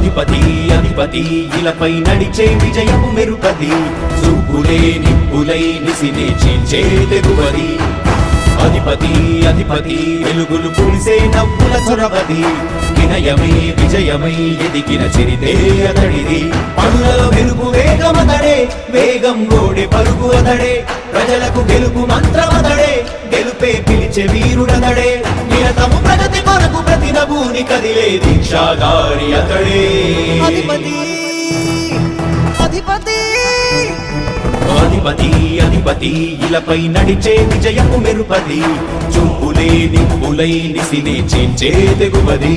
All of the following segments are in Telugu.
అధిపతి అధిపతి ఇలపై నడిచే విజయపు మెరుపది. చూపులే నిప్పులై నిసినే చీల్చే తెగువది. అధిపతి అధిపతి వెలుగులు పులిసే నవ్వుల చొరవది. వినయమై విజయమై ఎదిగిన చరితే అతడిది. పనులలో వెలుగు వేగమతడే వేగం గోడే పరుగు అతడే. ప్రజలకు గెలుపు మంత్రమతడే గెలుపే పిలిచే వీరుడతడే. నిరతము ప్రగతి కొరకు ప్రతి నభూని కదిలే దీక్షాగారి అతడే. అధిపతి అధిపతి. అధిపతి అధిపతి ఇలపై నడిచే విజయము మెరుపది చూపులే నిప్పులై నిసినే చేంచే తెగువది.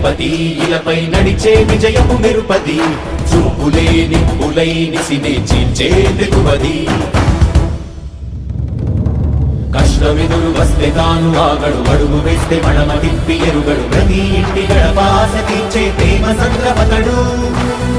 అధిపతి ఇలపై నడిచే విజయము మెరుపది. చూపులే నిప్పులై నిసినే చీల్చే తెగువది కష్టమెదురు వస్తే తాను ఆగడు అడుగు వేస్తే మడమ తిప్పి ఎరుగడు. ప్రతి ఇంటి గడపాస తీర్చే ప్రేమ సంద్రపతడు.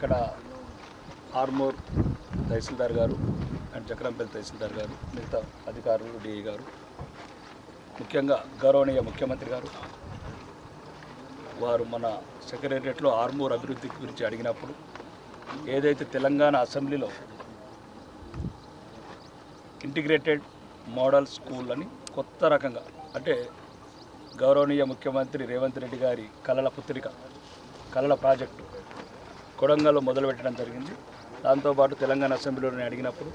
ఇక్కడ ఆర్మూర్ తహసీల్దార్ గారు అండ్ చక్రంపల్లి తహసీల్దార్ గారు మిగతా అధికారులు డిఈ గారు ముఖ్యంగా గౌరవనీయ ముఖ్యమంత్రి గారు వారు మన సెక్రటరియట్లో ఆర్మూర్ అభివృద్ధి గురించి అడిగినప్పుడు ఏదైతే తెలంగాణ అసెంబ్లీలో ఇంటిగ్రేటెడ్ మోడల్ స్కూల్ అని కొత్త రకంగా అంటే గౌరవనీయ ముఖ్యమంత్రి రేవంత్ రెడ్డి గారి కళల పుత్రిక కళల ప్రాజెక్టు కొడంగల్లో మొదలుపెట్టడం జరిగింది. దాంతోపాటు తెలంగాణ అసెంబ్లీలో నేను అడిగినప్పుడు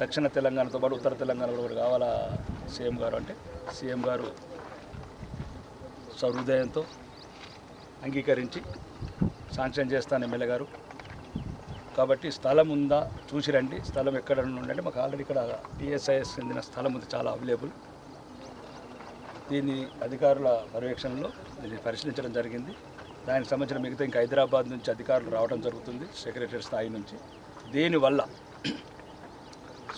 దక్షిణ తెలంగాణతో పాటు ఉత్తర తెలంగాణలో కూడా కావాలా సీఎం గారు అంటే సీఎం గారు సహృదయంతో అంగీకరించి శాంక్షన్ చేస్తాను ఎమ్మెల్యే గారు. కాబట్టి స్థలం ఉందా చూసి రండి. స్థలం ఎక్కడ ఉండంటే మాకు ఆల్రెడీ ఇక్కడ టీఎస్ఐఎస్ చెందిన స్థలం ఉంది చాలా అవైలబుల్. దీన్ని అధికారుల పర్యవేక్షణలో దీన్ని పరిశీలించడం జరిగింది. దానికి సంబంధించిన మిగతా ఇంకా హైదరాబాద్ నుంచి అధికారులు రావడం జరుగుతుంది సెక్రటరీ స్థాయి నుంచి. దీనివల్ల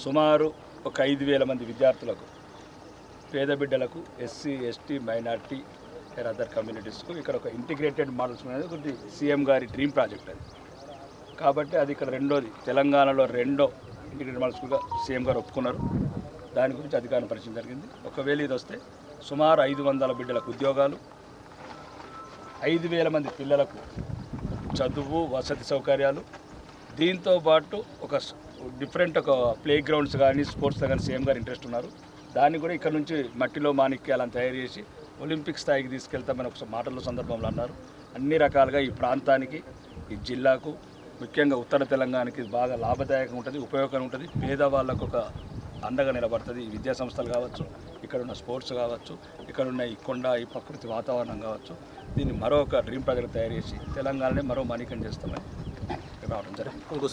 సుమారు ఒక ఐదు వేల మంది విద్యార్థులకు పేద బిడ్డలకు SC ST minority and other కమ్యూనిటీస్కు ఇక్కడ ఒక ఇంటిగ్రేటెడ్ మోడల్స్ అనేది ఒకటి సీఎం గారి డ్రీమ్ ప్రాజెక్ట్ అది. కాబట్టి అది ఇక్కడ రెండోది. తెలంగాణలో రెండో ఇంటిగ్రేటెడ్ మోడల్ సీఎం గారు ఒప్పుకున్నారు. దాని గురించి అధికారం పరిచయం జరిగింది. ఒకవేళ ఇది వస్తే సుమారు ఐదు వందల బిడ్డలకు ఉద్యోగాలు ఐదు వేల మంది పిల్లలకు చదువు వసతి సౌకర్యాలు. దీంతో పాటు ఒక డిఫరెంట్ ఒక ప్లే గ్రౌండ్స్ కానీ స్పోర్ట్స్ కానీ సీఎం గారు ఇంట్రెస్ట్ ఉన్నారు. దాన్ని కూడా ఇక్కడ నుంచి మట్టిలో మాణిక్యాలను తయారు చేసి ఒలింపిక్ స్థాయికి తీసుకెళ్తామని ఒక మాటల సందర్భంలో అన్నారు. అన్ని రకాలుగా ఈ ప్రాంతానికి ఈ జిల్లాకు ముఖ్యంగా ఉత్తర తెలంగాణకి బాగా లాభదాయకంగా ఉంటుంది ఉపయోగకరంగా ఉంటుంది. పేదవాళ్ళకు ఒక అండగా నిలబడుతుంది. విద్యా సంస్థలు కావచ్చు ఇక్కడ ఉన్న స్పోర్ట్స్ కావచ్చు ఇక్కడ ఉన్న ఈ కొండ ఈ ప్రకృతి వాతావరణం కావచ్చు దీన్ని మరొక డ్రీమ్ ప్రాజెక్ట్ తయారు చేసి తెలంగాణనే మరో మణికం చేస్తామని రావడం జరిగింది.